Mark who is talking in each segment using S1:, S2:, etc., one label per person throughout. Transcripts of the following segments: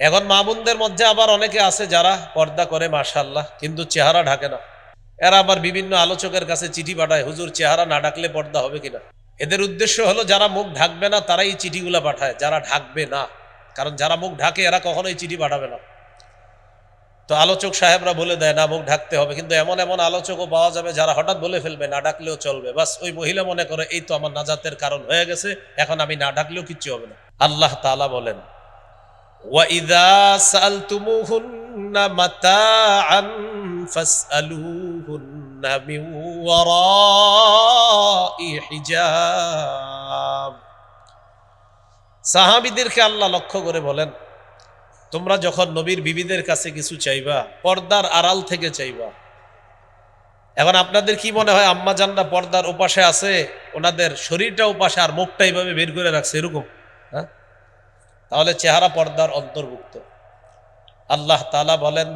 S1: এখন মা বোনদের মধ্যে আবার অনেকে আছে যারা পর্দা করে মাশাল্লাহ কিন্তু চেহারা ঢাকে না। এরা আবার বিভিন্ন আলোচকের কাছে চিঠি পাঠায়, হুজুর, চেহারা না ঢাকলে পর্দা হবে কিনা? এদের উদ্দেশ্য হলো, যারা মুখ ঢাকবে না, তারাই চিঠিগুলো পাঠায়, যারা ঢাকবে না। কারণ যারা মুখ ঢাকে, এরা কখনোই চিঠি পাঠাবে না। তো আলোচক সাহেবরা বলে দেয়, না, মুখ ঢাকতে হবে। কিন্তু এমন এমন আলোচকও পাওয়া যাবে যারা হঠাৎ বলে ফেলবে, না ডাকলেও চলবে। বাস, ওই মহিলা মনে করে, এই তো আমার নাজাতের কারণ হয়ে গেছে, এখন আমি না ডাকলেও কিচ্ছু হবে না। আল্লাহ তাআলা বলেন وَإِذَا سَأَلْتُمُوهُنَّ مَتَاعًا فَاسْأَلُوهُنَّ مِنْ وَرَاءِ حِجَابٍ সাহাবীদেরকে আল্লাহ লক্ষ্য করে বলেন তোমরা যখন নবীর বিবিদের কাছে কিছু চাইবা পর্দার আড়াল থেকে চাইবা এখন আপনাদের কি মনে হয় আম্মা জানরা পর্দার ওপাশে আছে ওনাদের শরীরটা ওপাশে আর মুখটা এইভাবে বের করে রাখছে এরকম হ্যাঁ তাহলে চেহারা পর্দার অন্তর্ভুক্ত। আল্লাহ তালা বলেন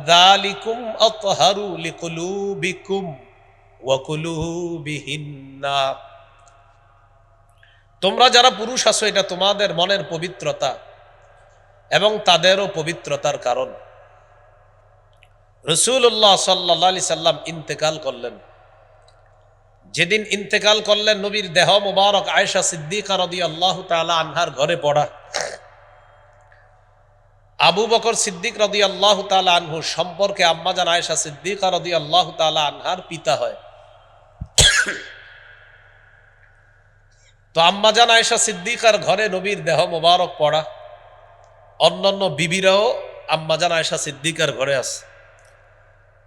S1: তোমরা যারা পুরুষ আছো, এটা তোমাদের মনের পবিত্রতা এবং তাদেরও পবিত্রতার কারণ। রসুল্লাহ সাল্লা সাল্লাম ইন্তেকাল করলেন। যেদিন ইন্তেকাল করলেন, নবীর দেহ মুবারক আয়েশা সিদ্দিকা রদি আল্লাহ তালা আনহার ঘরে পড়া। আবু বকর সিদ্দিক রদি আল্লাহ তালা আনহু সম্পর্কে আম্মাজান আয়েশা সিদ্দিকা রদি আল্লাহ তালা আনহার পিতা হয়। তো আম্মা আম্মাজান আয়েশা সিদ্দিকার ঘরে নবীর দেহ মোবারক পড়া। অন্যান্য বিবিরাও আম্মা আম্মাজান আয়েশা সিদ্দিকার ঘরে আছে।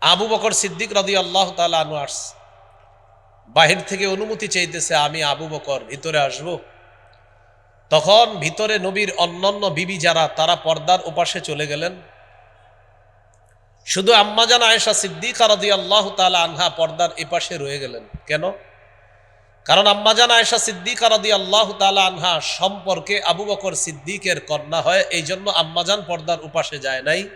S1: আবু বকর সিদ্দিক রদি আল্লাহ তালা আনু আস বাহির থেকে অনুমতি চাইতেছে, আমি আবু বকর, ভিতরে আসব। তখন ভিতরে নবীর অন্যান্য বিবি যারা, তারা পর্দার উপাসে চলে গেলেন। শুধু আম্মাজান আয়েশা সিদ্দিকা রদি আল্লাহ তালা আনহা পর্দার এপাশে রয়ে গেলেন। কেন? কারণ আম্মাজান আয়েশা সিদ্দিকা রদি আল্লাহ তালা আনহা সম্পর্কে আবু বকর সিদ্দিকের কন্যা হয় এই জন্য আম্মাজান পর্দার উপাসে যায় নাই।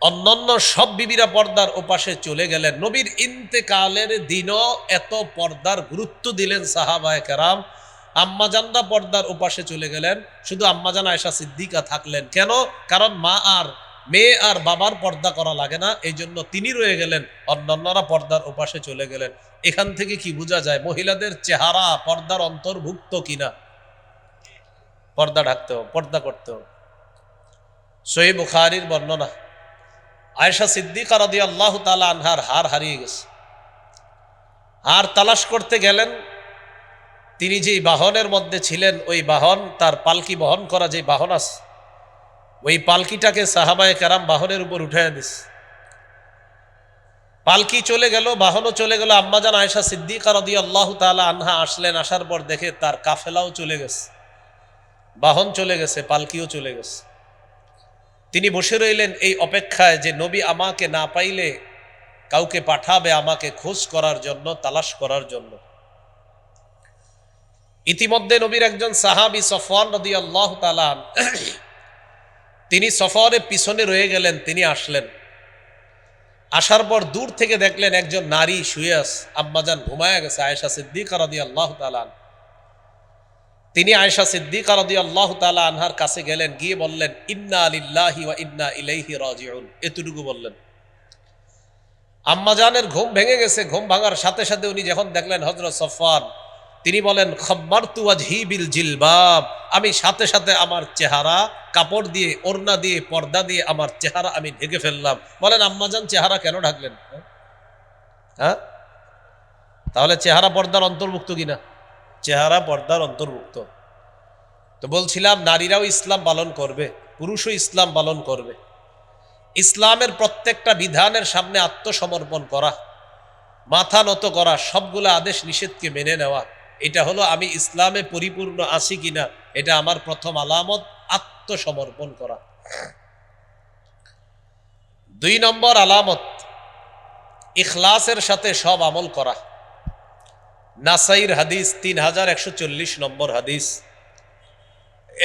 S1: অন্যান্য সব বিবিরা পর্দার ওপাশে চলে গেলেন। নবীর ইন্তেকালের দিনও এত পর্দার গুরুত্ব দিলেন সাহাবায় কেরাম। আম্মাজানরা পর্দার ওপাশে চলে গেলেন। শুধু আম্মাজান আয়সা সিদ্দিকা থাকলেন। কেন? কারণ মা আর মেয়ে আর বাবার পর্দা করা লাগে না এই জন্য তিনি রয়ে গেলেন, অন্যান্যরা পর্দার ওপাশে চলে গেলেন। এখান থেকে কি বোঝা যায়, মহিলাদের চেহারা পর্দার অন্তর্ভুক্ত কিনা? পর্দা ঢাকতে হবে, পর্দা করতে হবে। সহি বুখারির বর্ণনা, আয়েশা সিদ্দিকা রাদি আল্লাহ তালা আনহার হার হারিয়ে গেছে। হার তালাশ করতে গেলেন তিনি যেই বাহনের মধ্যে ছিলেন, ওই বাহন, তার পালকি বহন করা যে বাহন আছে, ওই পালকিটাকে সাহাবায় কারাম বাহনের উপর উঠাইয়া দিস। পালকি চলে গেল, বাহনও চলে গেল। আম্মাজান আয়েশা সিদ্দিকা রদি আল্লাহ তালা আনহা আসলেন, আসার পর দেখে তার কাফেলাও চলে গেছে। বাহন চলে গেছে, পালকিও চলে গেছে। তিনি বসে রইলেন এই অপেক্ষায় যে নবী আমাকে না পাইলে কাউকে পাঠাবে আমাকে খোঁজ করার জন্য, তালাশ করার জন্য। ইতিমধ্যে নবীর একজন সাহাবি সফওয়ান নদী আল্লাহ তালান তিনি সফরে পিছনে রয়ে গেলেন, তিনি আসলেন। আসার পর দূর থেকে দেখলেন একজন নারী শুয়ে আস আম্মাজান ঘুমায়া গেছে, আয়েশা সিদ্দিকা রদি আল্লাহ তালান তিনি আয়েশা সিদ্দিকা রদি আল্লাহ তালা আনহার কাছে গেলেন, গিয়ে বললেন, ইন্না আলিল্লাহি ওয়া ইন্না ইলাইহি রাজিউন। এতটুকু বললেন। আম্মাজানের ঘুম ভেঙে গেছে, ঘুম ভাঙার সাথে সাথে উনি যখন দেখলেন হজরত সফান তিনি বলেন, খম্মারতু ওয়াজহি বিল জিলবাব। আমি সাথে সাথে আমার চেহারা, কাপড় দিয়ে, ওড়না দিয়ে, পর্দা দিয়ে আমার চেহারা আমি ঢেকে ফেললাম। বলেন, আম্মাজান চেহারা কেন ঢাকলেন? হ্যাঁ? তাহলে চেহারা পর্দার অন্তর্ভুক্ত কিনা? চেহারা পর্দার অন্তর্ভুক্ত। তো বলছিলাম, নারীরাও ইসলাম পালন করবে, পুরুষও ইসলাম পালন করবে। ইসলামের প্রত্যেকটা বিধানের সামনে আত্মসমর্পণ করা, মাথা নত করা, সবগুলো আদেশ নিষেধকে মেনে নেওয়া এটা হলো আমি ইসলামে পরিপূর্ণ আছি কিনা, এটা আমার প্রথম আলামত, আত্মসমর্পণ করা। দুই নম্বর আলামত, ইখলাসের সাথে সব আমল করা। নাসাইর হাদিস তিন হাজার একশো চল্লিশ নম্বর হাদিস।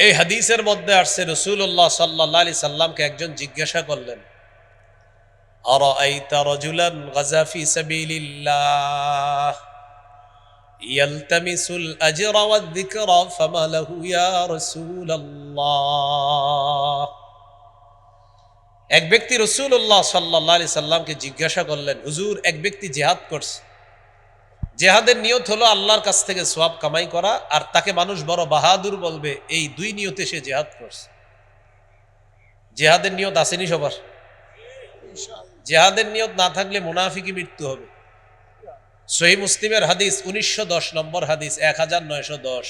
S1: এই হাদিসের মধ্যে আসছে রসুল্লাহ সাল্লা আলি সাল্লামকে একজন জিজ্ঞাসা করলেন আর يلتمس الأجر والذكر فما له يا رسول الله এক ব্যক্তি রসুল্লাহ সাল্লাহ আলি সাল্লামকে জিজ্ঞাসা করলেন হুজুর এক ব্যক্তি জেহাদ করছে জেহাদের নিয়ত হলো আল্লাহর কাছ থেকে সোয়াব কামাই করা আর তাকে মানুষ বড় বাহাদুর বলবে এই দুই নিয়তে সে জেহাদ করছে জেহাদের নিয়ত আসেনি সবার জেহাদের নিয়ত না থাকলে মুনাফিকি মৃত্যু হবে সহি মুসলিমের হাদিস উনিশশো দশ নম্বর হাদিস এক হাজার নয়শো দশ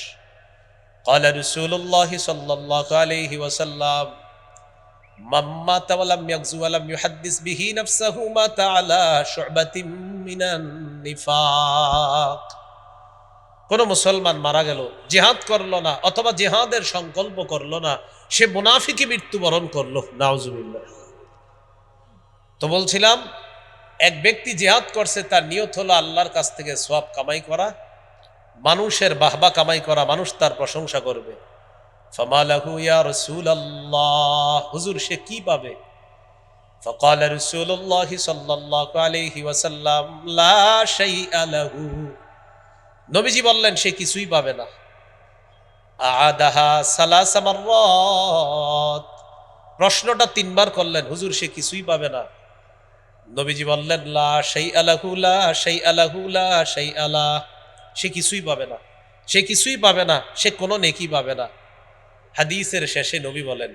S1: قال رسول الله صلى الله عليه وسلم من مات ولم يغزو ولم يحدث به نفسه مات على شعبة من النفاق কোন মুসলমান মারা গেল জিহাদ করলো না অথবা জিহাদের সংকল্প করলো না সে মুনাফিকি মৃত্যুবরণ করলো নাউজুবিল্লাহ তো বলছিলাম এক ব্যক্তি জিহাদ করছে তার নিয়ত হলো আল্লাহর কাছ থেকে সওয়াব কামাই করা মানুষের বাহবা কামাই করা মানুষ তার প্রশংসা করবে ফামালাহু ইয়া রাসূলুল্লাহ হুজুর সে কি পাবে فقال رسول الله صلى الله عليه وسلم لا شيء له নবীজি বললেন সে কিছুই পাবে না আদাহা সালাসা মাররাত প্রশ্নটা তিনবার করলেন হুজুর সে কিছুই পাবে না নবীজি বললেন, লা সেই আলাহু লা সেই আলাহু লা সেই আলা সে কিছুই পাবে না। সে কিছুই পাবে না, সে কোনো নেকি পাবে না। হাদিসের শেষে নবী বলেন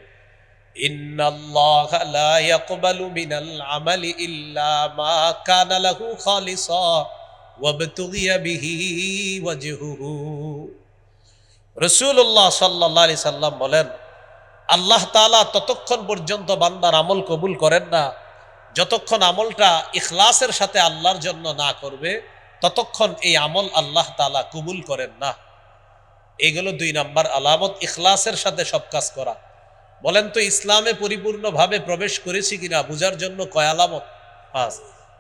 S1: বলেন, আল্লাহ তাআলা ততক্ষণ পর্যন্ত বান্দার আমল কবুল করেন না যতক্ষণ আমলটা ইখলাসের সাথে আল্লাহর জন্য না করবে, ততক্ষণ এই আমল আল্লাহ তালা কবুল করেন না। এগুলো দুই নাম্বার আলামত, ইখলাসের সাথে সব কাজ করা। বলেন তো, ইসলামে পরিপূর্ণভাবে প্রবেশ করেছি কিনা, বুঝার জন্য কয় আলামত? পাঁচ।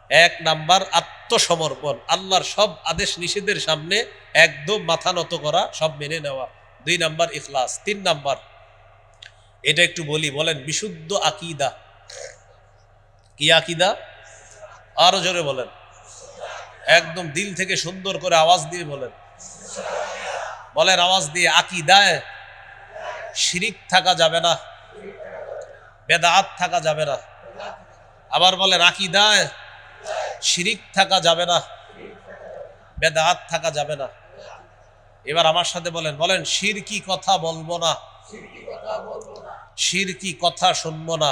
S1: এক নাম্বার, আত্মসমর্পণ, আল্লাহর সব আদেশ নিষেধের সামনে একদম মাথা নত করা, সব মেনে নেওয়া। দুই নাম্বার, ইখলাস। তিন নাম্বার, এটা একটু বলি, বলেন, বিশুদ্ধ আকিদা। কি আকিদা? আরও জোরে বলেন। একদম দিল থেকে সুন্দর করে আওয়াজ দিয়ে বলেন। বলেন আওয়াজ দিয়ে, আকিদায় শিরিক থাকা যাবে না, বেদাত থাকা যাবে না। আবার বলেন, আকিদায় শিরিক থাকা যাবে না, বেদাত থাকা যাবে না। এবার আমার সাথে বলেন বলেন শির কি কথা বলব না। শির কি কথা শুনব না।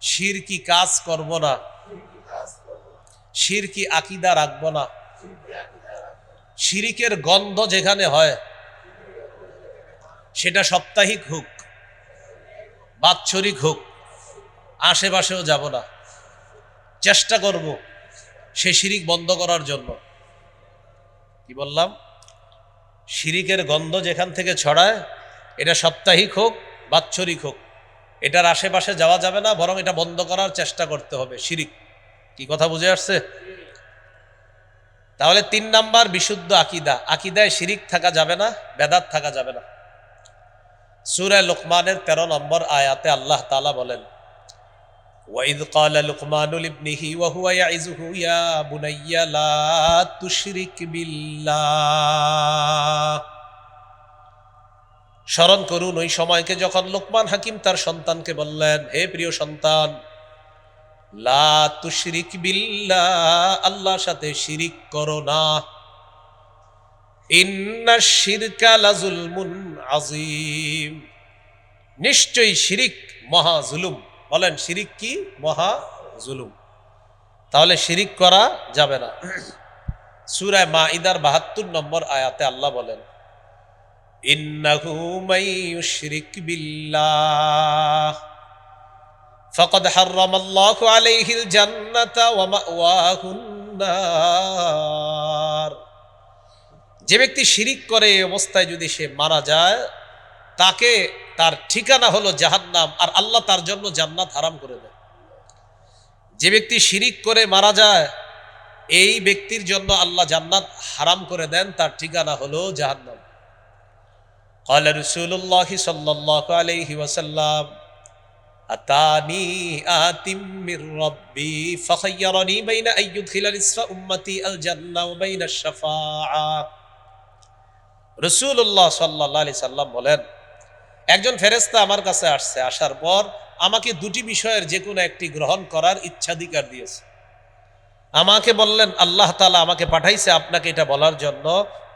S1: শির কি কাজ করব না। শির কি আকিদা রাখব না। শিরিকের গন্ধ যেখানে হয়, সেটা সাপ্তাহিক হোক, বাৎসরিক হোক, আশেপাশেও যাব না। চেষ্টা করব সে শিরিক বন্ধ করার জন্য। কি বললাম? শিরিকের গন্ধ যেখান থেকে ছড়ায়, এটা সাপ্তাহিক হোক, বাৎসরিক হোক। এটার আশেপাশে যাওয়া যাবে না বরং এটা বন্ধ করার চেষ্টা করতে হবে শিরিক কি কথা বুঝে আসছে তাহলে তিন নাম্বার বিশুদ্ধ আকিদা আকিদায় শিরিক থাকা যাবে না বেদাত থাকা যাবে না সুরায় লোকমানের তেরো নম্বর আয়াতে আল্লাহ তালা বলেন وَإِذْ قَالَ لُقْمَانُ لِابْنِهِ وَهُوَ يَعِظُهُ يَا بُنَيَّ لَا تُشْرِكْ بِاللَّهِ স্মরণ করুন, ওই সময়কে যখন লোকমান হাকিম তার সন্তানকে বললেন, হে প্রিয় সন্তান, লা তুশরিক বিল্লাহ, আল্লাহর সাথে শিরিক করো না। ইন্না শিরকা লাজুলমুন আজিম নিশ্চয়ই শিরিক মহা জুলুম বলেন, শিরিক কি? মহা জুলুম তাহলে শিরিক করা যাবে না। সুরায় মা ইদার বাহাত্তর নম্বর আয়াতে আল্লাহ বলেন ইন্নাহু মান ইউশরিক বিল্লাহ فقد حرم الله عليه الجنة ومأواه النار যে ব্যক্তি শিরিক করে এই অবস্থায় যদি সে মারা যায় তাকে তার ঠিকানা হলো জাহান্নাম আর আল্লাহ তার জন্য জান্নাত হারাম করে দেয় যে ব্যক্তি শিরিক করে মারা যায় এই ব্যক্তির জন্য আল্লাহ জান্নাত হারাম করে দেন তার ঠিকানা হলো জাহান্নাম قال رسول الله صلى الله عليه وسلم أتاني آت من ربي فخيرني بين أن يدخل نصف أمتي الجنة وبين الشفاعة রসুল্লাহ সাল্লাহ আলি সাল্লাম বলেন একজন ফেরেস্তা আমার কাছে আসছে আসার পর আমাকে দুটি বিষয়ের যে কোনো একটি গ্রহণ করার ইচ্ছাধিকার দিয়েছে আমাকে বললেন, আল্লাহ তালা আমাকে পাঠাইছে আপনাকে এটা বলার জন্য।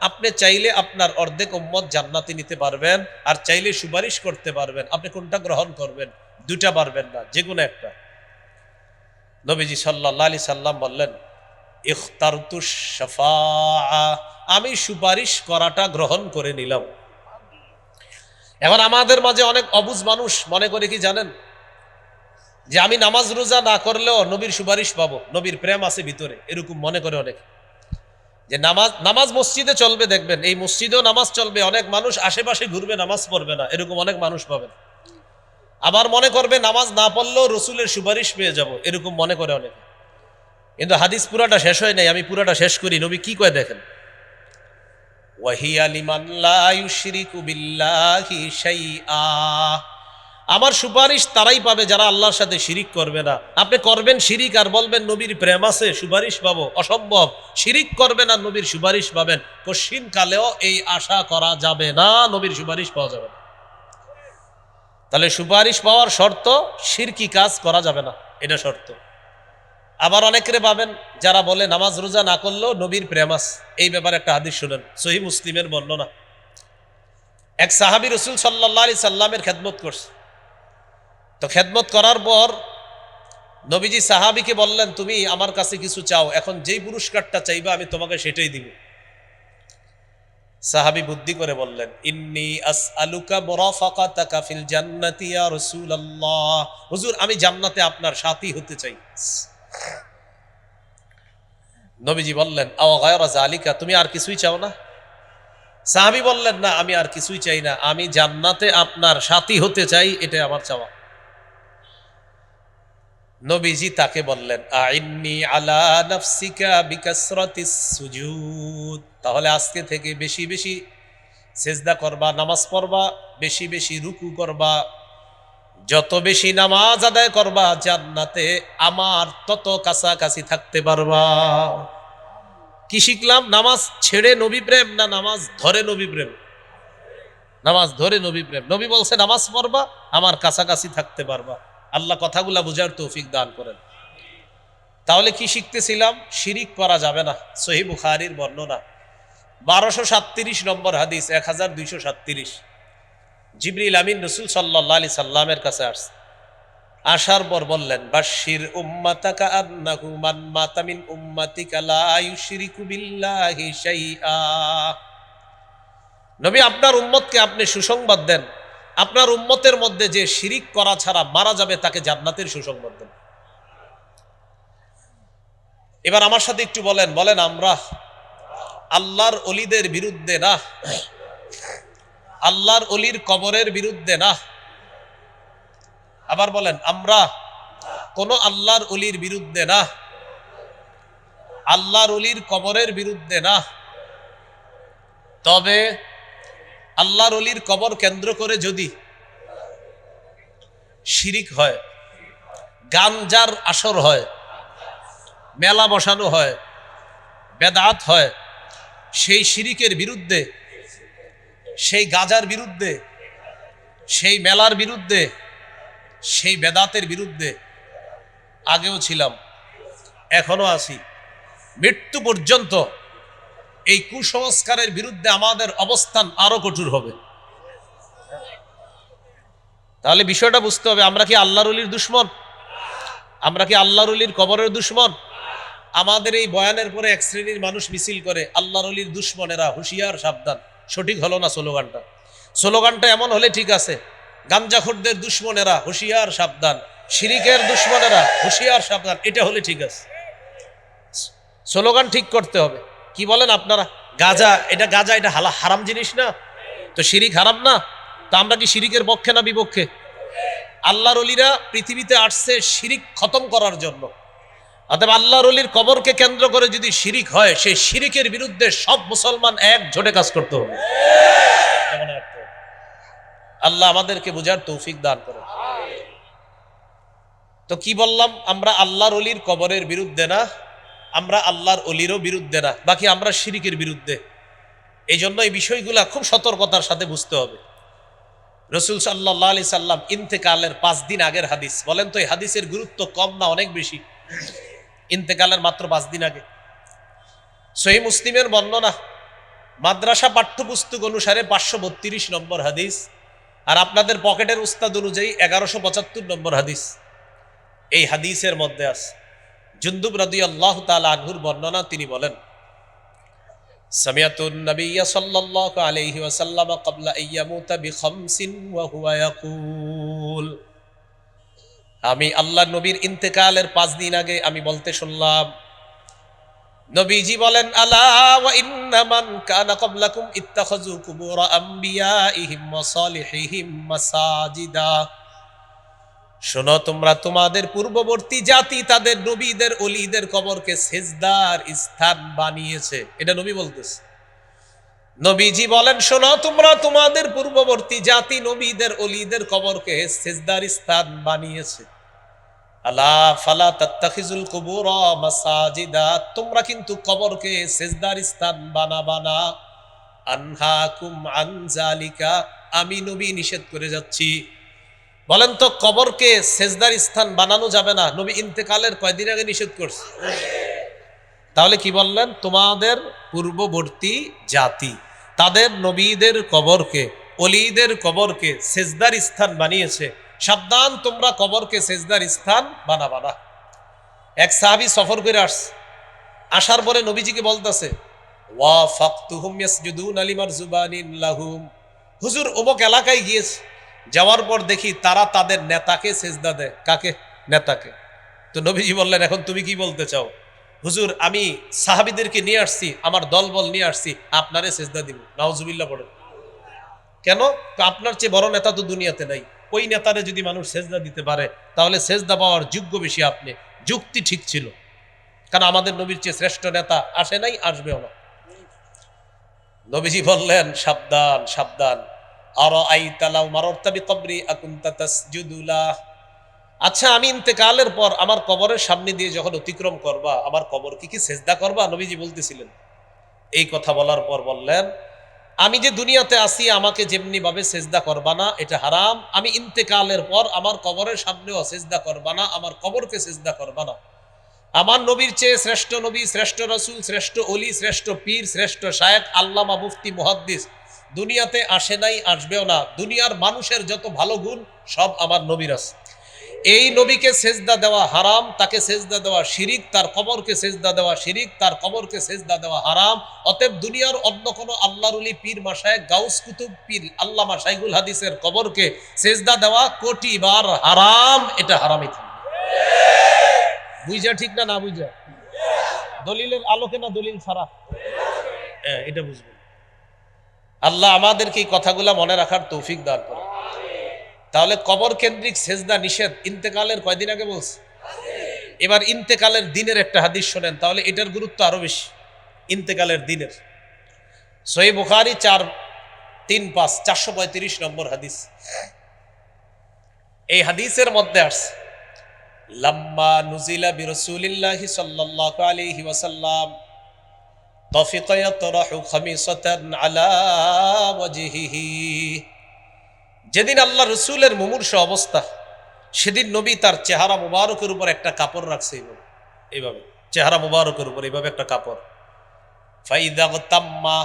S1: আপনি চাইলে আপনার অর্ধেক উম্মত জান্নাতি নিতে পারবেন আর চাইলে সুপারিশ করতে পারবেন। আপনি কোনটা গ্রহণ করবেন? দুটা পারবেন না, যে কোনো একটা। নবীজি সাল্লাহ আলি সাল্লাম বললেন আমি সুপারিশ করাটা গ্রহণ করে নিলাম। এখন আমাদের মাঝে অনেক অবুজ মানুষ, মনে করে কি জানেন? যে আমি নামাজ রোজা না করলেও নবীর সুপারিশ পাবো, নবীর প্রেম আছে ভিতরে, এরকম মনে করে অনেক। যে নামাজ নামাজ মসজিদে চলবে দেখবেন, এই মসজিদেও নামাজ চলবে, অনেক মানুষ আশেপাশে ঘুরবে, নামাজ পড়বে না, এরকম অনেক মানুষ পাবেন আবার মনে করবে নামাজ না পড়লেও রসুলের সুপারিশ পেয়ে যাব, এরকম মনে করে অনেকে। কিন্তু হাদিস পুরাটা শেষ হয় নাই, আমি পুরাটা শেষ করি, নবী কি কয় দেখেন? ওয়াহিয়া লিমান লা ইউশরিকু বিল্লাহি শাইআ। আমার সুপারিশ তারাই পাবে যারা আল্লাহর সাথে শিরিক করবে না। আপনি করবেন শিরিক আর বলবেন নবীর প্রেম আছে, সুপারিশ পাবো। অসম্ভব। শিরিক করবেন আর নবীর সুপারিশ পাবেন। কশিন কালেও এই আশা করা যাবে না, নবীর সুপারিশ পাওয়া যাবে না। তাহলে সুপারিশ পাওয়ার শর্ত, শিরকি কাজ করা যাবে না। এটা শর্ত। আবার অনেকেরে পাবেন যারা বলে, নামাজ রোজা না করলেও নবীর প্রেমাস এই ব্যাপারে একটা হাদিস শুনেন। সহি মুসলিমের বর্ণনা। এক সাহাবি রসুল সাল্লাহ আলি সাল্লামের খেদমত করছে। তো খেদমত করার পর নবীজি সাহাবিকে বললেন, তুমি আমার কাছে কিছু চাও, এখন যেই পুরস্কারটা চাইবা আমি তোমাকে সেটাই দিব। সাহাবি বুদ্ধি করে বললেন, ইন্নি আসআলুকা মুরাফাকাতাকা ফিল জান্নাতি ইয়া রাসূলুল্লাহ। হুজুর, আমি জান্নাতে আপনার সাথী হতে চাই। নবীজি বললেন, আও গায়রা জালিকা তুমি আর কিছুই চাও না? সাহাবি বললেন, না, আমি আর কিছুই চাই না, আমি জান্নাতে আপনার সাথী হতে চাই এটা আমার চাওয়া। নবীজি তাকে বললেন, আইন্নি আলা নাফসিকা বিকাসরাতিস সুজুদ। তাহলে আজকে থেকে বেশি বেশি সেজদা করবা, নামাজ পড়বা, বেশি বেশি রুকু করবা। যত বেশি নামাজ আদায় করবা, জান্নাতে আমার তত কাছাকাছি থাকতে পারবা। কি শিখলাম? নামাজ ছেড়ে নবী প্রেম না নামাজ ধরে নবী প্রেম? নামাজ ধরে নবী প্রেম। নবী বলছে, নামাজ পড়বা, আমার কাছাকাছি থাকতে পারবা। আল্লাহ কথাগুলা বুঝার তৌফিক দান করেন। তাহলে কি শিখতেছিলাম? শিরিক করা যাবে না। সহি বুখারির বর্ণনা। বারোশো সাতত্রিশ নম্বর হাদিস, এক হাজার দুইশো সাতত্রিশ। জিবরিল আমিন রসুল সাল্লাহ আলি সাল্লামের কাছে আসছে। আসার পর বললেন বাশির উম্মাতাকা নবী, আপনার উম্মতকে আপনি সুসংবাদ দেন। আপনার উম্মতের মধ্যে যে শিরিক করা ছাড়া মারা যাবে, তাকে জান্নাতের সুসংবাদ এবার আমার সাথে একটু বলেন বলেন আমরা আল্লাহর অলিদের বিরুদ্ধে না, আল্লাহর অলির কবরের বিরুদ্ধে না। আবার বলেন, আমরা কোন আল্লাহর অলির বিরুদ্ধে না, আল্লাহর অলির কবরের বিরুদ্ধে না। তবে আল্লাহর অলির কবর কেন্দ্র করে যদি শিরিক হয় গাঞ্জার আসর হয়, মেলা বসানো হয়, বেদাত হয়, সেই শিরিকের বিরুদ্ধে, সেই গাজার বিরুদ্ধে, সেই মেলার বিরুদ্ধে, সেই বেদাতের বিরুদ্ধে আগেও ছিলাম এখনও আছি। মৃত্যু পর্যন্ত এই কুসংস্কারের বিরুদ্ধে আমাদের অবস্থান আরও কঠোর হবে। তাহলে বিষয়টা বুঝতে হবে, আমরা কি আল্লাহর দুশ্মন? আমরা কি আল্লাহর অলির কবরের দুশ্মন? আমাদের এই বয়ানের পরে এক শ্রেণির মানুষ মিছিল করে, আল্লাহর অলির দুশ্মনেরা হুঁশিয়ার, সাবধান। সঠিক হলো না স্লোগানটা? স্লোগানটা এমন হলে ঠিক আছে, গাঞ্জাখোরদের দুশ্মনেরা হুঁশিয়ার, সাবধান। শিরিকের দুশ্মনেরা হুঁশিয়ার, সাবধান, এটা হলে ঠিক আছে। স্লোগান ঠিক করতে হবে। কি বলেন আপনারা? গাজা, এটা গাজা, এটা হালা, হারাম জিনিস না? তো শিরিক হারাম না? তো আমরা কি শিরিকের পক্ষে না বিপক্ষে? আল্লাহর অলিরা পৃথিবীতে আসছে শিরিক খতম করার জন্য। অতএব আল্লাহর অলির কবরকে কেন্দ্র করে যদি শিরিক হয়, সেই শিরিকের বিরুদ্ধে সব মুসলমান এক ঝোটে কাজ করতে হবে? আল্লাহ আমাদেরকে বুঝার তৌফিক দান করে। তো কি বললাম? আমরা আল্লাহর অলির কবরের বিরুদ্ধে না আমরা আল্লাহর অলিরও বিরুদ্ধে না, বাকি আমরা শিরিকের বিরুদ্ধে। এই জন্য এই বিষয়গুলা খুব সতর্কতার সাথে বুঝতে হবে। রসুল সাল্লাহ আলি সাল্লাম ইন্তেকালের পাঁচ দিন আগের হাদিস। বলেন তো, এই হাদিসের গুরুত্ব কম না অনেক বেশি? ইন্তেকালের মাত্র পাঁচ দিন আগে। সহি মুসলিমের বর্ণনা, মাদ্রাসা পাঠ্যপুস্তক অনুসারে পাঁচশো বত্রিশ নম্বর হাদিস আর আপনাদের পকেটের উস্তাদ অনুযায়ী এগারোশো পঁচাত্তর নম্বর হাদিস। এই হাদিসের মধ্যে আছে। জুন্দুব রাদি আল্লাহ তালা আনহুর বর্ণনা তিনি বলেন سمعت النبي صلى الله عليه وسلم قبل أن يموت بخمس وهو يقول আমি আল্লাহ নবীর ইন্তেকালের পাঁচ দিন আগে আমি বলতে শুনলাম নবীজি বলেন আলা ওয়া ইন্না মান কানা ক্বাবলাকুম ইত্তাখাযু কুবুর আমবিয়াইহিম ওয়া সালিহিহিম মাসাজিদা শোনো, তোমরা তোমাদের পূর্ববর্তী জাতি, তাদের নবীদের, অলিদের কবরকে সেজদার স্থান বানিয়েছে। এটা নবী বলতেছে। নবীজি বলেন, শোনো, তোমরা তোমাদের পূর্ববর্তী জাতি, নবীদের, অলিদের কবরকে সেজদার স্থান বানিয়েছে। আলা ফালা তাত্তাখিজুল কুবুর মাসাজিদা, তোমরা কিন্তু কবরকে সেজদার স্থান বানাবা না। আনহাকুম আন জালিকা, আমি নবী নিষেধ করে যাচ্ছি। বলেন তো, কবরকে সেজদার স্থান বানানো যাবে না। নবী ইন্তেকালের কয়দিন আগে নিষেধ করছে? তাহলে কি বললেন? তোমাদের পূর্ববর্তী জাতি, তাদের নবীদের কবরকে, অলিদের কবরকে সেজদার স্থান বানিয়েছে। সাবধান, তোমরা কবরকে সেজদার স্থান বানাবা না। এক সাহাবি সফর করে আসছে। আসার পরে নবীজিকে বলতেছে ওয়া ফাকতুহুম ইয়াসজুদুন আলিমার জুবানিন লাহুম। হুজুর অমুক এলাকায় গিয়েছে। যাওয়ার পর দেখি তারা তাদের নেতাকে সেজদা দেয়। কাকে? নেতাকে। তো নবীজি বললেন, এখন তুমি কি বলতে চাও? হুজুর, আমি সাহাবিদেরকে নিয়ে আসছি, আমার দলবল নিয়ে আসছি, আপনারে সেজদা দিব। নাওজুবিল্লাহ পড়েন। কেন? তো আপনার চেয়ে বড় নেতা তো দুনিয়াতে নাই। ওই নেতারে যদি মানুষ সেজদা দিতে পারে, তাহলে সেজদা পাওয়ার যোগ্য বেশি আপনি। যুক্তি ঠিক ছিল। কারণ আমাদের নবীর চেয়ে শ্রেষ্ঠ নেতা আসে নাই, আসবেও না। নবীজি বললেন, সাবধান সাবধান। আচ্ছা আমি ইন্তেকালের পর আমার কবরের সামনে দিয়ে যখন অতিক্রম করবা, আমার কবর কি কি সেজদা করবা? নবীজি বলতেছিলেন। এই কথা বলার পর বললেন, আমি যে দুনিয়াতে আসি আমাকে যেমনি ভাবে সেজদা করবা না, এটা হারাম। আমি ইন্তেকালের পর আমার কবরের সামনেও সেজদা করবা না, আমার কবরকে সেজদা করবা না। আমার নবীর চেয়ে শ্রেষ্ঠ নবী, শ্রেষ্ঠ রসুল, শ্রেষ্ঠ অলি শ্রেষ্ঠ পীর, শ্রেষ্ঠ শায়েক আল্লামা মুফতি, মুহাদ্দিস দুনিয়াতে আসে নাই, আসবেও না। দুনিয়ার মানুষের যত ভালো গুণ, সব আমার নবীর আছে। এই নবীকে সেজদা দেওয়া হারাম, তাকে সেজদা দেওয়া শিরিক, তার কবরকে সেজদা দেওয়া শিরিক, তার কবরকে সেজদা দেওয়া হারাম। অতএব দুনিয়ার অন্য কোনো আল্লাহরুলি পীর মাসায়, গাউস কুতুব পীর, আল্লামা শাইগুল হাদিসের কবরকে সেজদা দেওয়া কোটি বার হারাম, এটা হারামই থাকবে বুঝা ঠিক না না বুঝা? দলিলের আলোকে না দলিল ছাড়া? হ্যাঁ এটা বুঝবেন আল্লাহ আমাদেরকে এই কথাগুলা মনে রাখার তৌফিক দান করে। তাহলে কবর কেন্দ্রিক সেজদা নিষেধ ইন্তেকালের কয়দিন আগে বলছে? এবার ইন্তেকালের দিনের একটা হাদিস শোনেন, তাহলে এটার গুরুত্ব আরও বেশি, ইন্তেকালের দিনের। সহি বুখারি চার, তিন, পাঁচ, চারশো পঁয়ত্রিশ নম্বর হাদিস। এই হাদিসের মধ্যে আসছে, লাম্মা নুজিলা বিরসুলিল্লাহি সাল্লাল্লাহু আলাইহি ওয়াসাল্লাম طفق يطرح خميصة على وجهه যেদিন আল্লাহ রসুলের মুমূর্ষ অবস্থা সেদিন নবী তার চেহারা মুবারকের উপর একটা কাপড় রাখছে এইভাবে এইভাবে চেহারা মুবারকের উপর এইভাবে একটা কাপড় ফাইদা তাম্মা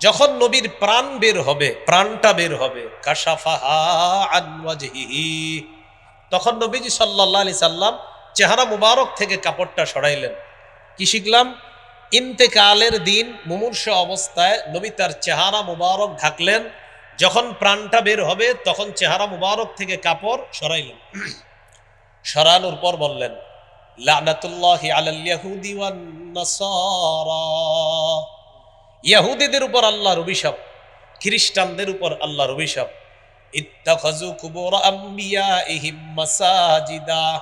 S1: যখন নবীর প্রাণ বের হবে প্রাণটা বের হবে কাশাফাহা আন ওয়াজহিহি তখন নবীজি সাল্লাহ আলি সাল্লাম চেহারা মুবারক থেকে কাপড়টা সরাইলেন কি শিখলাম ইন্তেকালের দিন মুমূর্ষ অবস্থায় নবী তার চেহারা মুবারক ঢাকলেন। যখন প্রাণটা বের হবে, তখন চেহারা মুবারক থেকে কাপড় সরাইলেন। সরানোর পর বললেন, লানাতুল্লাহি ওয়ান নাসারা। ইয়াহুদিদের উপর আল্লাহর অভিশাপ, খ্রিস্টানদের উপর আল্লাহর অভিশাপ। ইত্তাখাযু কুবুর মাসাজিদা।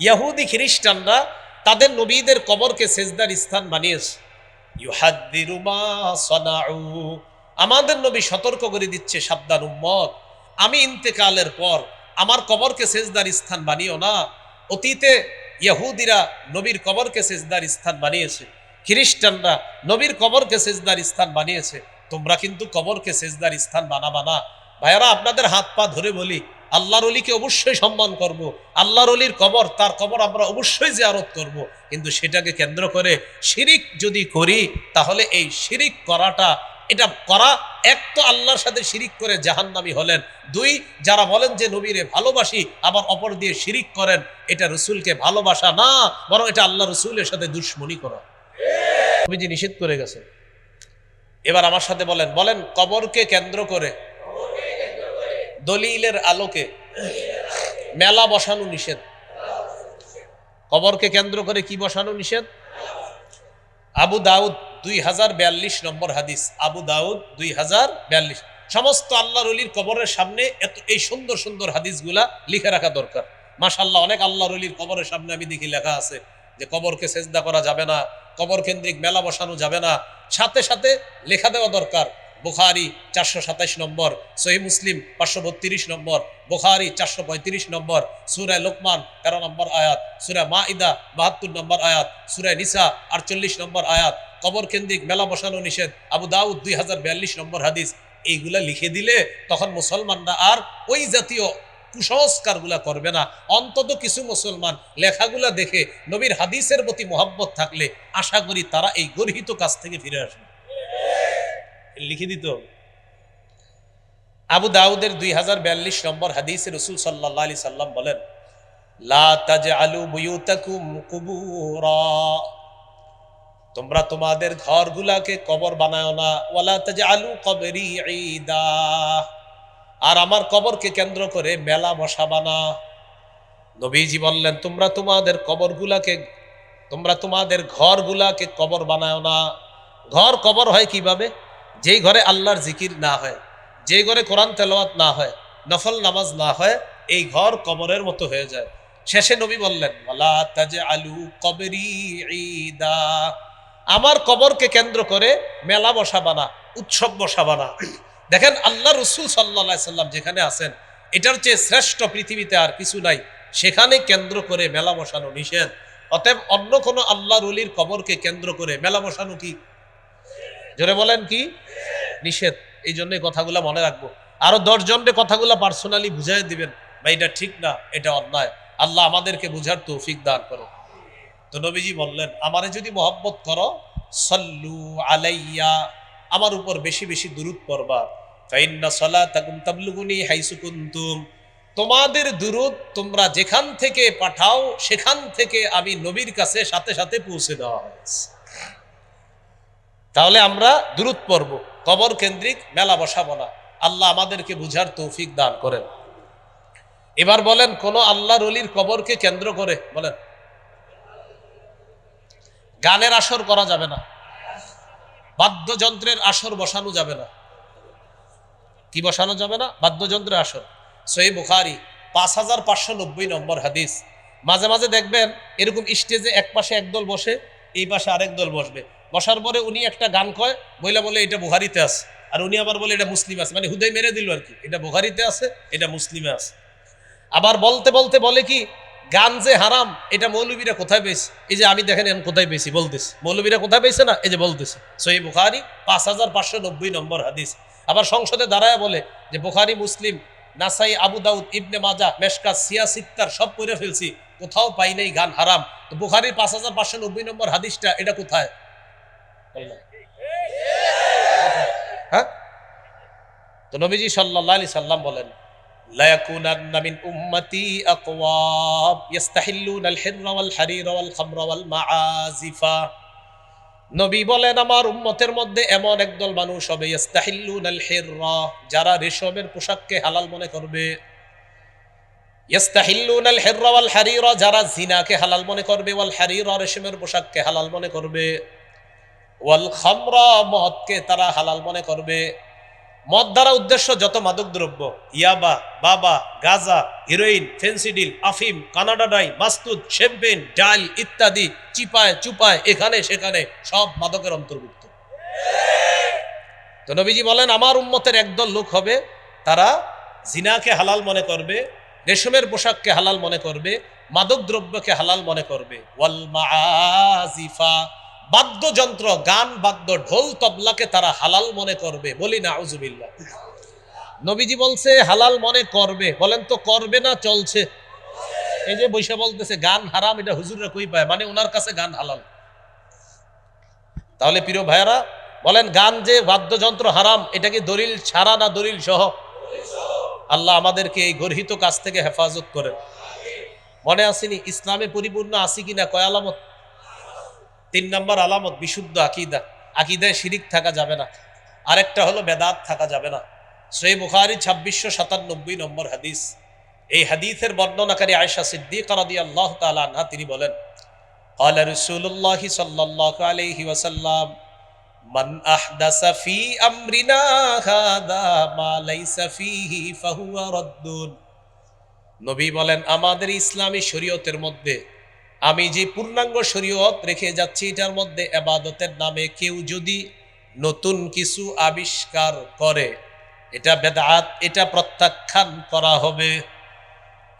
S1: ইহুদি খ্রিস্টানরা তাদের নবীদের কবরকে সেজদার স্থান বানিয়েছে। আমাদের নবী সতর্ক করে দিচ্ছে, সাবধান উম্মত। আমি ইন্তেকালের পর আমার কবরকে সেজদার স্থান বানিও না। অতীতে ইহুদিরা নবীর কবরকে সেজদার স্থান বানিয়েছে। খ্রিস্টানরা নবীর কবরকে সেজদার স্থান বানিয়েছে। তোমরা কিন্তু কবরকে সেজদার স্থান বানাবা না। ভাইয়ারা, আপনাদের হাত পা ধরে বলি আল্লাহর অলিকে অবশ্যই সম্মান করব। আল্লাহর অলির কবর, তার কবর আমরা অবশ্যই জিয়ারত করব। কিন্তু সেটাকে কেন্দ্র করে শিরিক যদি করি, তাহলে এই শিরিক করাটা, এটা করা, এক তো আল্লাহর সাথে শিরিক করে জাহান্নামি হলেন দুই, যারা বলেন যে নবীরে ভালোবাসি, আবার অপর দিয়ে শিরিক করেন, এটা রসুলকে ভালোবাসা না, বরং এটা আল্লাহ রসুলের সাথে দুশ্মনী করা নিষেধ করে গেছে এবার আমার সাথে বলেন বলেন কবরকে কেন্দ্র করে দলিলের আলোকে মেলা বসানো নিষেধ। কবরকে কেন্দ্র করে কি বসানো নিষেধ? আবু দাউদ দুই হাজার বিয়াল্লিশ নম্বর হাদিস। আবু দাউদ দুই হাজার বিয়াল্লিশ। সমস্ত আল্লাহর অলির কবরের সামনে এত, এই সুন্দর সুন্দর হাদিসগুলা লিখে রাখা দরকার। মাশাল্লাহ অনেক আল্লাহর অলির কবরের সামনে আমি দেখি লেখা আছে যে কবরকে সেজদা করা যাবে না, কবর কেন্দ্রিক মেলা বসানো যাবে না। সাথে সাথে লেখা দেওয়া দরকার। বুখারি চারশো সাতাইশ নম্বর, সহি মুসলিম পাঁচশো বত্রিশ নম্বর, বুখারি চারশো পঁয়ত্রিশ নম্বর সুরায় লোকমান তেরো নম্বর আয়াত সুরায় মা ইদা বাহাত্তর নম্বর আয়াত সুরায় নিসা আটচল্লিশ নম্বর আয়াত, কবর কেন্দ্রিক মেলা বসানো নিষেধ, আবু দাউদ দুই হাজার বিয়াল্লিশ নম্বর হাদিস, এইগুলা লিখে দিলে তখন মুসলমানরা আর ওই জাতীয় কুসংস্কারগুলা করবে না। অন্তত কিছু মুসলমান লেখাগুলা দেখে নবীর হাদিসের প্রতি মোহাব্বত থাকলে আশা করি তারা এই গর্হিত কাজ থেকে ফিরে আসবে। লিখে দিত। আবু দাউদের দুই হাজার বিয়াল্লিশ নম্বর হাদিসে রসুল সাল্লাহ আলি সাল্লাম বলেন তোমরা তোমাদের ঘরগুলাকে কবর বানাও না। ওয়ালা তাজআলু কবরি আর আমার কবরকে কেন্দ্র করে মেলা বসাবা না নবীজি বললেন, তোমরা তোমাদের কবরগুলাকে, তোমরা তোমাদের ঘরগুলাকে কবর বানায় না। ঘর কবর হয় কীভাবে? যেই ঘরে আল্লাহর জিকির না হয়, যেই ঘরে কোরআন তেলাওয়াত না হয়, নফল নামাজ না হয়, এই ঘর কবরের মতো হয়ে যায়। শেষে নবী বললেন ঈদা। আমার কবরকে কেন্দ্র করে মেলা বসা বানা, উৎসব বসাবা না দেখেন, আল্লাহ রসুল সাল্লা সাল্লাম যেখানে আছেন, এটার চেয়ে শ্রেষ্ঠ পৃথিবীতে আর কিছু নাই। সেখানে কেন্দ্র করে মেলা বসানো নিষেধ। অতএব অন্য কোনো আল্লাহ রলির কবরকে কেন্দ্র করে মেলা বসানো কি জোরে বলেন কি? নিষেধ। এই জন্য কথাগুলো মনে রাখব। আরও দশ জনকে কথাগুলো পার্সোনালি বুঝাই দিবেন। বা এটা ঠিক না, এটা অন্যায়। আল্লাহ আমাদেরকে বুঝার তৌফিক দান করো তো নবীজি বললেন, আমারে যদি মহব্বত করো, সল্লু আলাইয়া, আমার উপর বেশি বেশি দুরুদ পড়বা। ফাইন্না সালাতাকুম তাবলুগুনি হাইসু কুনতুম। তোমাদের দুরুদ তোমরা যেখান থেকে পাঠাও, সেখান থেকে আমি নবীর কাছে সাথে সাথে পৌঁছে দেওয়া হয়েছে। তাহলে আমরা দূরত পড়ব। কবর কেন্দ্রিক মেলা বসাবো না। আল্লাহ আমাদেরকে বুঝার তৌফিক দান করেন। এবার বলেন, কোন আল্লাহর অলির কবরকে কেন্দ্র করে, বলেন, গানের আসর করা যাবে না, বাদ্যযন্ত্রের আসর বসানো যাবে না। কি বসানো যাবে না? বাদ্যযন্ত্রের আসর। সই বুখারি, পাঁচ হাজার পাঁচশো নব্বই নম্বর হাদিস। মাঝে মাঝে দেখবেন, এরকম স্টেজে এক পাশে একদল বসে, এই পাশে আরেক দল বসবে। বসার পরে উনি একটা গান কয় বইলা বলে, এটা বুহারিতে আছে। আর উনি আবার বলে, এটা মুসলিম আছে। মানে হুদয় মেরে দিল আর কি, এটা বুহারিতে আছে, এটা মুসলিমে আছে। আবার বলতে বলতে বলে কি, গান যে হারাম, এটা মৌলবীরা কোথায় পেয়েছে? এই যে আমি দেখেন এখন কোথায় পেয়েছি, বলতেছি। মৌলবীরা কোথায় পেয়েছে না? এই যে বলতেছে। সহি বুখারি, পাঁচ হাজার পাঁচশো নব্বই নম্বর হাদিস। আবার সংসদে দাঁড়ায় বলে যে, বুখারি, মুসলিম, নাসাই, আবু দাউদ, ইবনে মাজা মেশকা সিয়া, সিত্তার, সব করে ফেলছি। কোথাও পাই নাই গান হারাম। তো বুখারির পাঁচ হাজার পাঁচশো নব্বই নম্বর হাদিসটা, এটা কোথায়? হ্যাঁ তো নবীজি সাল্লাহ আলি সাল্লাম বলেন لا يكونن من أمتي أقوام يستحلون الحر والحرير والخمر والمعازف নবী বলেন আমার উম্মতের মধ্যে এমন একদল মানুষ হবে ইস্তাহিল্লুন আল হিররা যারা রেশমের পোশাককে হালাল মনে করবে ইস্তাহিল্লুন আল হিররা ওয়াল হারিরা যারা জিনাকে হালাল মনে করবে ওয়াল হারিরা রেশমের পোশাককে হালাল মনে করবে ওয়াল মদকে তারা হালাল মনে করবে। মদ দ্বারা উদ্দেশ্য যত মাদক দ্রব্য ইয়াবা, বাবা, গাজা, হিরোইন, ফেন্সিডিল, আফিম কানাডাডাই মাস্তুদ শ্যাম্পেন, ডাল ইত্যাদি, চিপায়, চুপায়, এখানে, সেখানে সব মাদকের অন্তর্ভুক্ত। তো নবীজি বলেন, আমার উম্মতের একদল লোক হবে, তারা জিনাকে হালাল মনে করবে, রেশমের পোশাককে হালাল মনে করবে মাদক দ্রব্যকে হালাল মনে করবে। ওয়াল মাআজিফা বাদ্যযন্ত্র, গান, বাদ্য, ঢোল তবলাকে তারা হালাল মনে করবে। বলি না আউজুবিল্লাহ নবীজি বলছে, হালাল মনে করবে। বলেন তো, করবে না, চলছে। এই যে বৈশা বলতেছে, গান হারাম, এটা হুজুররা কই পায়? মানে ওনার কাছে গান হালাল। তাহলে প্রিয় ভাইয়ারা, বলেন, গান যে বাদ্যযন্ত্র হারাম, এটা কি দলিল ছাড়া না দলিল সহ? আল্লাহ আমাদেরকে এই গর্হিত কাজ থেকে হেফাজত করেন। মনে আসেনি, ইসলামে পরিপূর্ণ আসি কিনা? কয় আলামত? তিন নম্বর আলামত বিশুদ্ধ আকিদা আকিদায় শিরিক থাকা যাবে না আরেকটা হলো বেদাত থাকা যাবে না সই বুখারি ছাব্বিশশো সাতানব্বই নম্বর হাদিস এই হাদিসের বর্ণনাকারী আয়সা সিদ্দিক রাদি আল্লাহ তালা আনহা তিনি বলেন قال رسول الله صلى الله عليه وسلم من أحدث في أمرنا هذا ما ليس فيه فهو رد নবী বলেন আমাদের ইসলামী শরীয়তের মধ্যে আমি যে পূর্ণাঙ্গ শরীয়ত রেখে যাচ্ছি, এটার মধ্যে এবাদতের নামে কেউ যদি নতুন কিছু আবিষ্কার করে, এটা বেদাত, এটা প্রত্যাখ্যান করা হবে।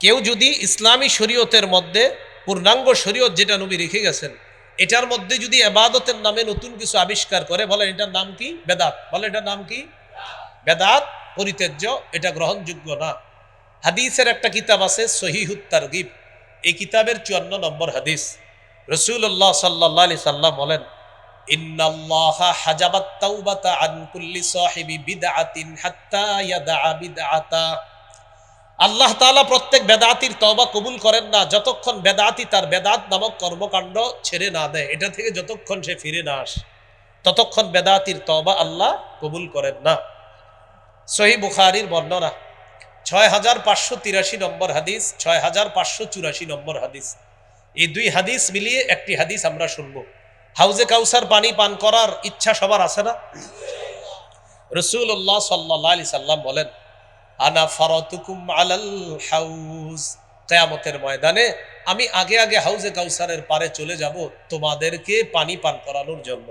S1: কেউ যদি ইসলামী শরীয়তের মধ্যে পূর্ণাঙ্গ শরীয়ত যেটা নবী রেখে গেছেন, এটার মধ্যে যদি এবাদতের নামে নতুন কিছু আবিষ্কার করে, বলেন এটার নাম কি? বেদাত। বলে এটার নাম কি? বেদাত, পরিত্যাজ্য, এটা গ্রহণযোগ্য না। হাদিসের একটা কিতাব আছে, সহিহুত তারগিব। এই কিতাবের চুয়ান্ন নম্বর হাদিস। রসুল্লাহ সাল্লাহ আলি সাল্লাম বলেন আল্লাহ তাআলা প্রত্যেক বেদাতির তওবা কবুল করেন না, যতক্ষণ বেদাতি তার বেদাত নামক কর্মকাণ্ড ছেড়ে না দেয়, এটা থেকে যতক্ষণ সে ফিরে না আসে, ততক্ষণ বেদাতির তওবা আল্লাহ কবুল করেন না। সহি বুখারির বর্ণনা ছয় হাজার পাঁচশো তিরাশি নম্বর হাদিস ছয় হাজার পাঁচশো চুরাশি নম্বর হাদিস। এই দুই হাদিস মিলিয়ে একটি হাদিস আমরা শুনব। হাউজে কাউসার পানি পান করার ইচ্ছা সবার আছে না? রসুল্লাহ সাল্লাহ আলি সাল্লাম বলেন, আনা ফারতুকুম আলাল হাউজ। কেয়ামতের ময়দানে আমি আগে আগে হাউজে কাউসারের পারে চলে যাব তোমাদেরকে পানি পান করানোর জন্য।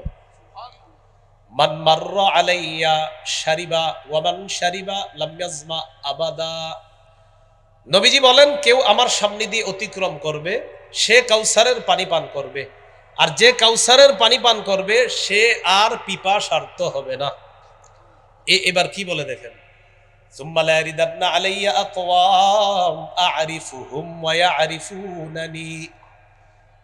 S1: মান মাররা আলাইয়া শারিবা ওয়ামান শারিবা লাম্যাজমা আবাদা। নবীজি বলেন, কেউ আমার সামনে দিয়ে অতিক্রম করবে, সে কাউসারের পানি পান করবে। আর যে কাউসারের পানি পান করবে, সে আর পিপা পিপাসার্থ হবে না। এ, এবার কি বলে দেখেন? আলাইয়া আকওয়াম, আরিফুহুম ওয়া আরিফুনানি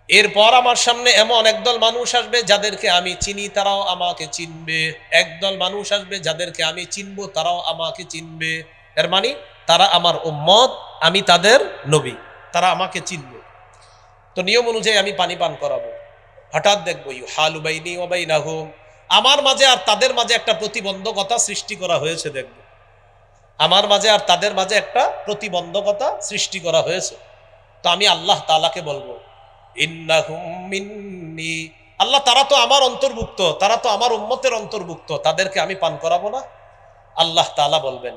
S1: এরপর আমার সামনে এমন একদল মানুষ আসবে যাদেরকে আমি চিনি, তারাও আমাকে চিনবে। একদল মানুষ আসবে যাদেরকে আমি চিনব, তারাও আমাকে চিনবে। এর মানে তারা আমার উম্মত, আমি তাদের নবী, তারা আমাকে চিনবে। তো নিয়ম অনুযায়ী আমি পানি পান করাবো। হঠাৎ দেখব ইউ হালুবাইনি ওবাইনাহুম আমার মাঝে আর তাদের মাঝে একটা প্রতিবন্ধকতা সৃষ্টি করা হয়েছে, দেখব। আমার মাঝে আর তাদের মাঝে একটা প্রতিবন্ধকতা সৃষ্টি করা হয়েছে। তো আমি আল্লাহ তালাকে বলব আল্লাহ, তারা তো আমার অন্তর্ভুক্ত, তারা তো আমার উম্মতের অন্তর্ভুক্ত, তাদেরকে আমি পান করাবো না? আল্লাহ তালা বলবেন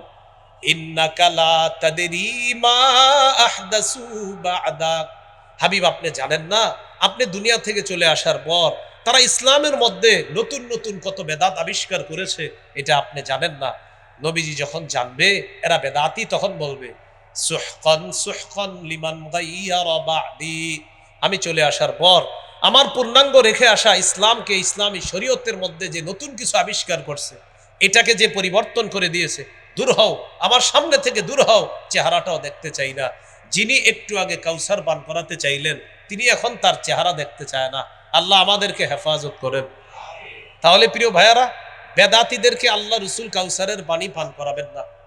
S1: হাবিব, আপনি জানেন না, আপনি দুনিয়া থেকে চলে আসার পর তারা ইসলামের মধ্যে নতুন নতুন কত বেদাত আবিষ্কার করেছে, এটা আপনি জানেন না। নবীজি যখন জানবে, এরা বেদাতি তখন বলবে, সুহকন সুহকন লিমান গাইয়ারা বা'দি। আমি চলে আসার পর আমার পূর্ণাঙ্গ রেখে আসা ইসলামকে, ইসলামী শরীয়তের মধ্যে যে নতুন কিছু আবিষ্কার করছে, এটাকে যে পরিবর্তন করে দিয়েছে, দূর হও, আমার সামনে থেকে দূর হও, চেহারাটাও দেখতে চাই না। যিনি একটু আগে কাউসার পান করাতে চাইলেন, তিনি এখন তার চেহারা দেখতে চায় না। আল্লাহ আমাদেরকে হেফাজত করেন। তাহলে প্রিয় ভাইয়ারা, বেদাতিদেরকে আল্লাহ রসুল কাউসারের পানি পান করাবেন না।